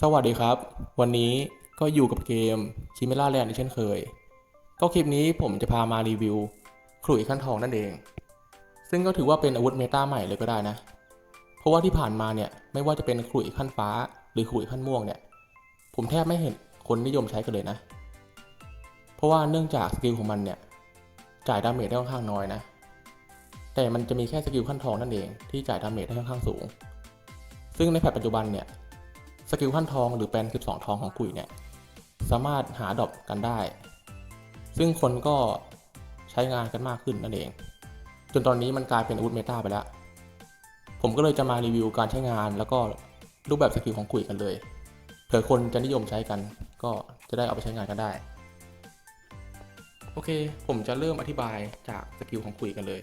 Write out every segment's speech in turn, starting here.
สวัสดีครับ วันนี้ก็อยู่กับเกม Chimera Land เช่นเคย ก็คลิปนี้ผมจะพามารีวิวขลุ่ยขั้นทองนั่นเอง ซึ่งก็ถือว่าเป็นอาวุธเมตาใหม่เลยก็ได้นะ เพราะว่าที่ผ่านมาเนี่ยไม่ว่าจะเป็นขลุ่ยขั้นฟ้า หรือขลุ่ยขั้นม่วงเนี่ย ผมแทบไม่เห็นคนนิยมใช้กันเลยนะ เพราะว่าเนื่องจากสกิลของมันเนี่ยจ่ายดาเมจได้ค่อนข้างน้อยนะ แต่มันจะมีแค่สกิลขั้นทองนั่นเองที่จ่ายดาเมจได้ค่อนข้างสูง ซึ่งในแพทปัจจุบันเนี่ย กิลขั้นทองหรือแปลน12 ทองของกุยเนี่ยสามารถหาดรอปกันได้ ซึ่งคนก็ใช้งานกันมากขึ้นนั่นเอง จนตอนนี้มันกลายเป็นอาวุธเมตาไปแล้ว ผมก็เลยจะมารีวิวการใช้งานแล้วก็รูปแบบสกิลของกุยกันเลย เผื่อคนจะนิยมใช้กัน ก็จะได้เอาไปใช้งานกันได้ โอเค ผมจะเริ่มอธิบายจากสกิลของกุยกันเลย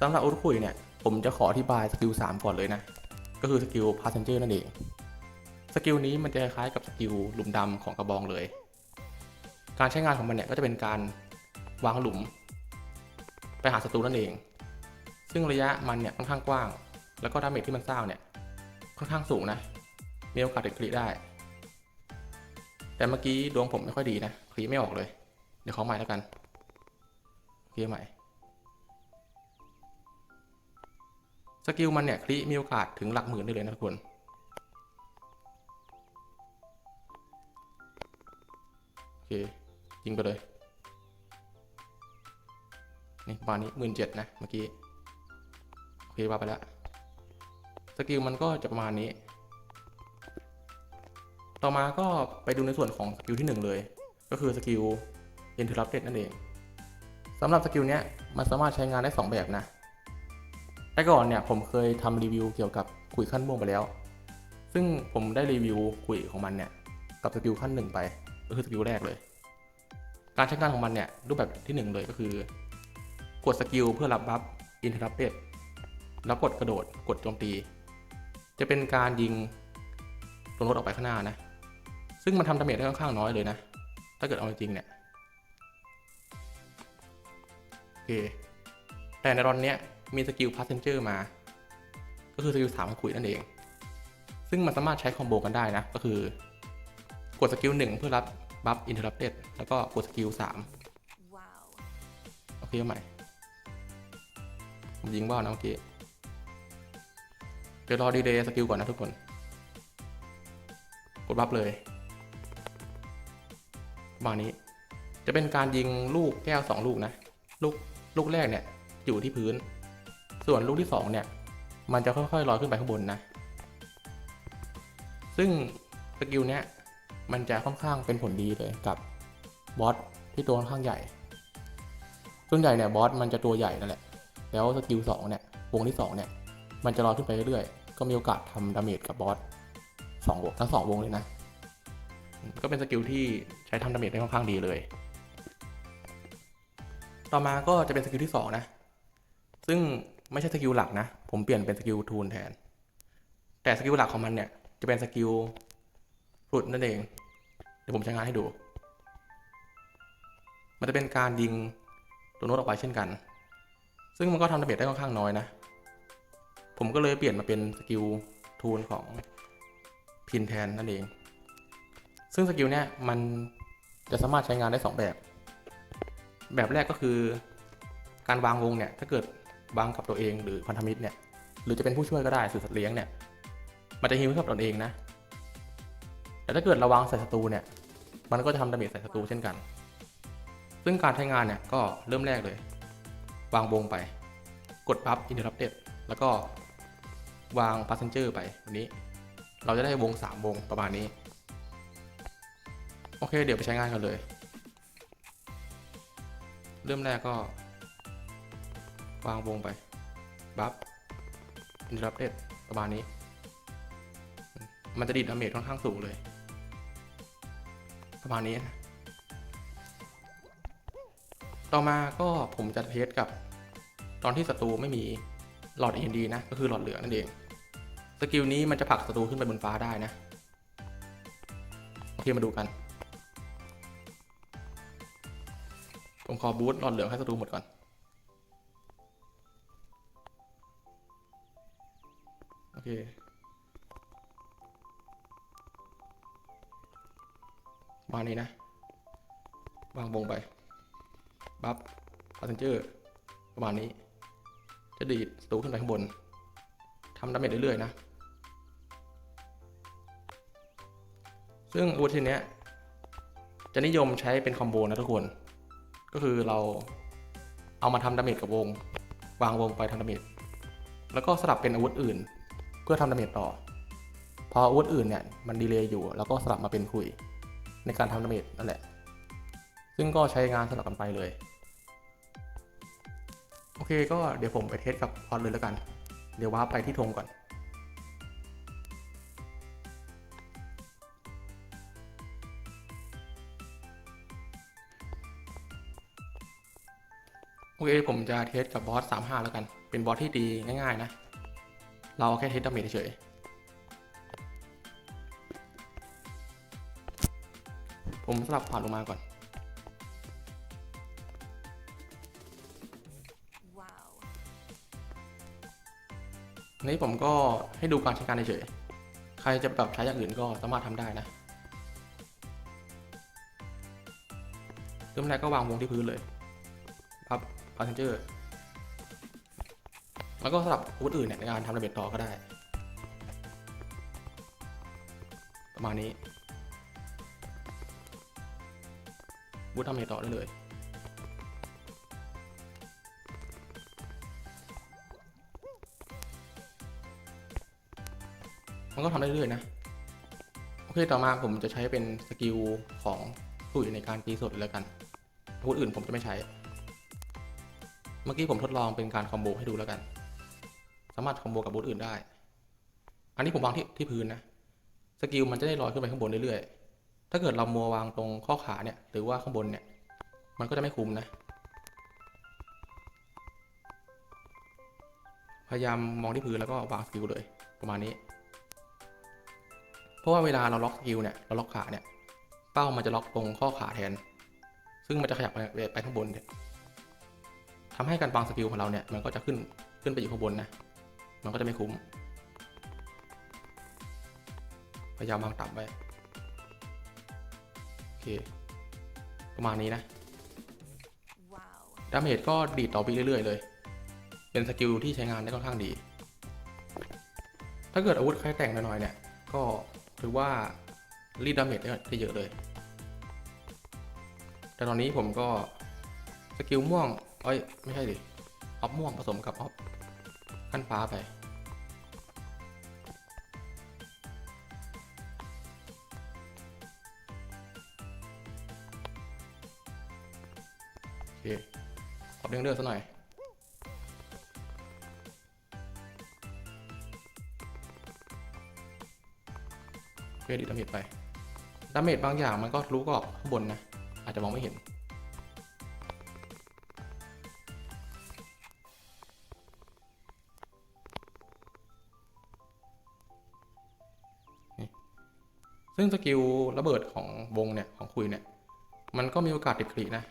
สำหรับอาวุธกุยเนี่ย ผมจะขออธิบายสกิล3ก่อนเลยนะ ก็คือสกิล passenger นั่นเอง สกิลนี้มันจะคล้ายกับสกิลหลุมดำของกระบองเลย การใช้งานของมันเนี่ยก็จะเป็นการวางหลุม ไปหาศัตรูนั่นเอง ซึ่งระยะมันเนี่ยค่อนข้างกว้าง แล้วก็ดาเมจที่มันสร้างเนี่ยค่อนข้างสูงนะ มีโอกาสติดคลิได้ แต่เมื่อกี้ดวงผมไม่ค่อยดีนะ คลิไม่ออกเลย เดี๋ยวขอใหม่แล้วกันคลิใหม่ สกิลมันเนี่ยคลิมีโอกาสถึงหลักหมื่นได้เลยนะทุกคน ยิงไปเลย นี่ประมาณนี้หมื่นเจ็ดนะเมื่อกี้ โอเคว่าไปแล้ว สกิลมันก็จะประมาณนี้ ต่อมาก็ไปดูในส่วนของสกิลที่1เลย ก็คือสกิล interrupted นั่นเองสำหรับสกิลเนี้ยมันสามารถใช้งานได้ 2 แบบนะ แต่ก่อนเนี่ยผมเคยทำรีวิวเกี่ยวกับกุยขั้นม่วงไปแล้ว ซึ่งผมได้รีวิวกุยของมันเนี่ย กับสกิลขั้นหนึ่งไป ก็คือสกิลแรกเลย การใช้งานของมันเนี่ยรูปแบบที่หนึ่งเลยก็คือ กดสกิลเพื่อรับบัฟ interrupted แล้วกดกระโดดกดโจมตี จะเป็นการยิงตัวรถออกไปข้างหน้านะ ซึ่งมันทำดาเมจได้ค่อนข้างน้อยเลยนะ ถ้าเกิดเอาจริงเนี่ยโอเคแต่ในรอนเนี้ยมีสกิล passenger มา ก็คือสกิลสามของคุยนั่นเอง ซึ่งมันสามารถใช้คอมโบกันได้นะ ก็คือ กดสกิลหนึ่งเพื่อรับ บัฟ interrupted แล้วก็กดสกิลสาม Wow. โอเคเอาใหม่ ผมยิงว่าวนะเมื่อกี้ เดี๋ยวรอดีเดย์สกิลก่อนนะทุกคน กดบัฟเลยประมาณนี้ จะเป็นการยิงลูกแก้วสองลูกนะ ลูกลูกแรกเนี่ยอยู่ที่พื้น ส่วนลูกที่สองเนี่ย มันจะค่อยๆลอยขึ้นไปข้างบนนะ ซึ่งสกิลเนี้ย มันจะค่อนข้างเป็นผลดีเลยกับบอสที่ตัวค่อนข้างใหญ่ส่วนใหญ่เนี่ยบอสมันจะตัวใหญ่นั่นแหละ แล้วสกิลสองเนี่ยวงที่สองเนี่ย มันจะลอยขึ้นไปเรื่อยๆ ก็มีโอกาสทำดาเมจกับบอสสองวงทั้งสองวงเลยนะ ก็เป็นสกิลที่ใช้ทำดาเมจได้ค่อนข้างดีเลย ต่อมาก็จะเป็นสกิลที่สองนะ ซึ่งไม่ใช่สกิลหลักนะ ผมเปลี่ยนเป็นสกิลทูนแทน แต่สกิลหลักของมันเนี่ยจะเป็นสกิล ฟลุดนั่นเอง เดี๋ยวผมใช้งานให้ดู มันจะเป็นการยิงตัวโน้ตออกไปเช่นกัน ซึ่งมันก็ทำดาเมจได้ค่อนข้างน้อยนะ ผมก็เลยเปลี่ยนมาเป็นสกิลทูนของพินแทนนั่นเอง ซึ่งสกิลเนี้ยมันจะสามารถใช้งานได้ 2 แบบ แบบแรกก็คือการวางวงเนี่ย ถ้าเกิดวางกับตัวเองหรือพันธมิตรเนี่ย หรือจะเป็นผู้ช่วยก็ได้สื่อสัตว์เลี้ยงเนี่ย มันจะฮิวให้กับตนเองนะ แต่ถ้าเกิดเราวางใส่ศัตรูเนี่ย มันก็จะทำดาเมจใส่ศัตรูเช่นกัน ซึ่งการใช้งานเนี่ยก็เริ่มแรกเลย วางวงไป กดปั๊บ interrupted แล้วก็วาง passenger ไปแบบนี้ เราจะได้วง 3 วงประมาณนี้ โอเค เดี๋ยวไปใช้งานกันเลย เริ่มแรกก็ วางวงไป บัฟ interrupted ประมาณนี้ มันจะดีดดาเมจค่อนข้างสูงเลย ประมาณนี้นะต่อมาก็ผมจะเทสกับ ตอนที่ศัตรูไม่มีหลอด END นะ ก็คือหลอดเหลืองนั่นเอง สกิลนี้มันจะผลักศัตรูขึ้นไปบนฟ้าได้นะ โอเคมาดูกัน ผมขอบูสต์หลอดเหลืองให้ศัตรูหมดก่อนโอเค ประมาณนี้นะ วางวงไป บัฟพาสเซนเจอร์ประมาณนี้ จะดีดสตูขึ้นไปข้างบนทำดาเมจเรื่อยๆนะ ซึ่งอาวุธทีเนี้จะนิยมใช้เป็นคอมโบนะทุกคน ก็คือเราเอามาทำดาเมจกับวง วางวงไปทำดาเมจ แล้วก็สลับเป็นอาวุธอื่น เพื่อทำดาเมจต่อ พออาวุธอื่นเนี่ยมันดีเลย์อยู่ แล้วก็สลับมาเป็นคุย ในการทำดาเมจนั่นแหละ ซึ่งก็ใช้งานสลับกันไปเลย โอเคก็เดี๋ยวผมไปเทสกับพอดเลยแล้วกัน เดี๋ยวว้าร์ปไปที่ธงก่อนโอเคผมจะเทสกับบอส 35 แล้วกัน เป็นบอสที่ดีง่ายๆนะ เราแค่เทสดาเมจเฉย ผมสลับผ่านลงมาก่อน นี้ผมก็ให้ดูการใช้การเฉยๆ ใครจะแบบใช้อย่างอื่นก็สามารถทำได้นะเริ่มแรกก็วางวงที่พื้นเลยพับพาสเซนเจอร์ แล้วก็สลับอาวุธอื่นเนี่ยในการทำระเบิดต่อก็ได้ ประมาณนี้ อาวุธทำระเบิดต่อได้เลยมันก็ทำได้เรื่อยๆนะ โอเคต่อมาผมจะใช้เป็นสกิลของผู้ในการตีสดเลยแล้วกันอาวุธอื่นผมจะไม่ใช้ เมื่อกี้ผมทดลองเป็นการคอมโบให้ดูแล้วกัน สามารถคอมโบกับอาวุธอื่นได้ อันนี้ผมวางที่ที่พื้นนะ สกิลมันจะได้ลอยขึ้นไปข้างบนเรื่อยๆ ถ้าเกิดเรามัววางตรงข้อขาเนี่ย หรือว่าข้างบนเนี่ย มันก็จะไม่คุ้มนะ พยายามมองที่พื้นแล้วก็วางสกิลเลยประมาณนี้ เพราะว่าเวลาเราล็อกสกิลเนี่ย เราล็อกขาเนี่ย เป้ามันจะล็อกตรงข้อขาแทน ซึ่งมันจะขยับไปไปข้างบนเนี่ยทำให้การวางสกิลของเราเนี่ย มันก็จะขึ้นขึ้นไปอยู่ข้างบนนะ มันก็จะไม่คุ้ม พยายามวางต่ำไว้ เค ประมาณนี้นะ Wow. ดาเมจก็ดีดต่อไปเรื่อยๆเลย เป็นสกิลที่ใช้งานได้ค่อนข้างดี ถ้าเกิดอาวุธใครแต่งหน่อยๆเนี่ย ก็ถือว่ารีดดาเมจได้ได้เยอะเลย แต่ตอนนี้ผมก็สกิลม่วง เอ้ย ไม่ใช่ดิ ออฟม่วงผสมกับออฟขั้นฟ้าไป เคขอเด้งเลือดซะหน่อยโอเคดีดาเมจไป ดาเมจบางอย่างมันก็รู้ก็อข้างบนนะ อาจจะมองไม่เห็นนี่ซึ่งสกิลระเบิดของวงเนี่ย ของคุยเนี่ย มันก็มีโอกาสติดคลินะ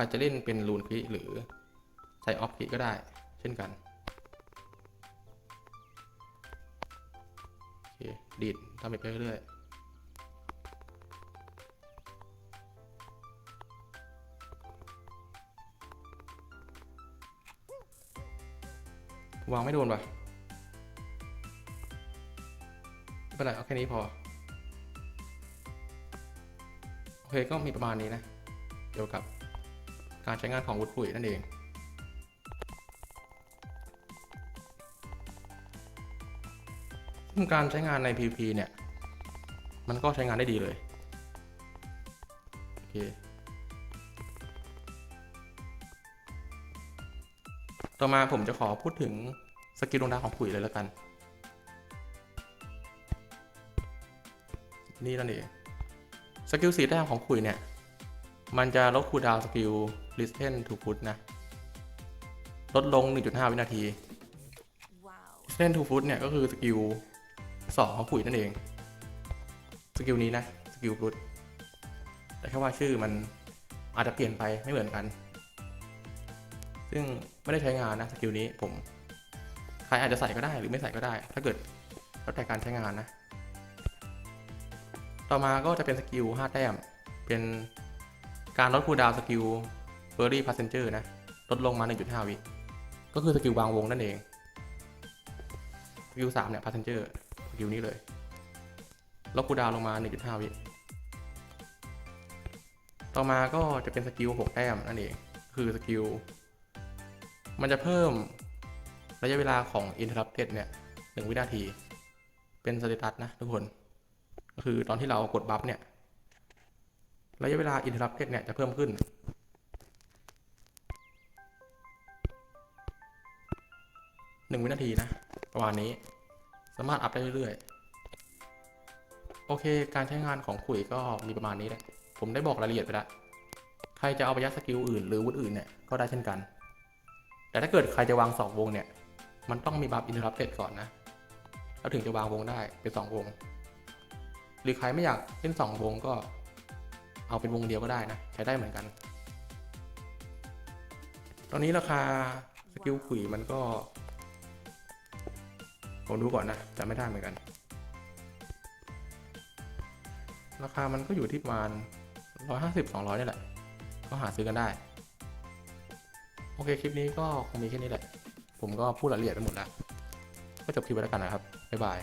ครจะเล่นเป็นรูนคลิหรือใส่ออฟคลิก็ได้ เช่นกันโอเคดีดทำไปเรื่อยๆวางไม่โดนว่ะไม่เป็นไรเอาแค่นี้พอ โอเคก็มีประมาณนี้นะเกี่ยวกับ การใช้งานของวุฒิคุยนั่นเองซึ่งการใช้งานใน PVP เนี่ย มันก็ใช้งานได้ดีเลย โอเคต่อมาผมจะขอพูดถึงสกิลดวงดาวของขุยเลยแล้วกัน นี่นั่นเองสกิลสีแต้มของขุยเนี่ย มันจะลดคูลดาวน์สกิล listen to put นะ ลดลง 1.5 วินาที Wow. listen to put เนี่ยก็คือสกิลสองของขุยนั่นเอง สกิลนี้นะ สกิลพุทแต่แค่ว่าชื่อมันอาจจะเปลี่ยนไปไม่เหมือนกัน ซึ่งไม่ได้ใช้งานนะสกิลนี้ผม ใครอาจจะใส่ก็ได้หรือไม่ใส่ก็ได้ ถ้าเกิดแล้วแต่การใช้งานนะ ต่อมาก็จะเป็นสกิล5แต้ม เป็น การลดคูดาวสกิลเฟอร์รี่พาสเซนเจอร์นะ ลดลงมา 1.5 วิ ก็คือสกิลวางวงนั่นเอง สกิล3เนี่ยพาสเซนเจอร์สกิลนี้เลย ลดคูดาวน์ลงมา 1.5 วิ ต่อมาก็จะเป็นสกิล 6 แต้มนั่นเอง คือสกิล มันจะเพิ่มระยะเวลาของ interrupted เนี่ย 1 วินาที เป็นสเตตัสนะทุกคน ก็คือตอนที่เรากดบัฟเนี่ย ระยะเวลา interrupted เนี่ยจะเพิ่มขึ้น หนึ่งวินาทีนะ ประมาณนี้ สามารถอัพได้เรื่อยๆ โอเค การใช้งานของขุยก็มีประมาณนี้แหละ ผมได้บอกรายละเอียดไปแล้ว ใครจะเอาไปยัดสกิลอื่นหรือวุธอื่นเนี่ยก็ได้เช่นกัน แต่ถ้าเกิดใครจะวางสองวงเนี่ย มันต้องมีบัฟ interrupted ก่อนนะ แล้วถึงจะวางวงได้เป็นสองวง หรือใครไม่อยากเล่นสองวงก็ เอาเป็นวงเดียวก็ได้นะ ใช้ได้เหมือนกัน ตอนนี้ราคาสกิลขุยมันก็ผมดูก่อนนะจำไม่ได้เหมือนกัน ราคามันก็อยู่ที่ประมาณร้อยห้าสิบสองร้อยนี่แหละ ก็หาซื้อกันได้ โอเคคลิปนี้ก็คงมีแค่นี้แหละ ผมก็พูดรายละเอียดไปหมดแล้ว ก็จบคลิปไปแล้วกันนะครับ บ๊ายบาย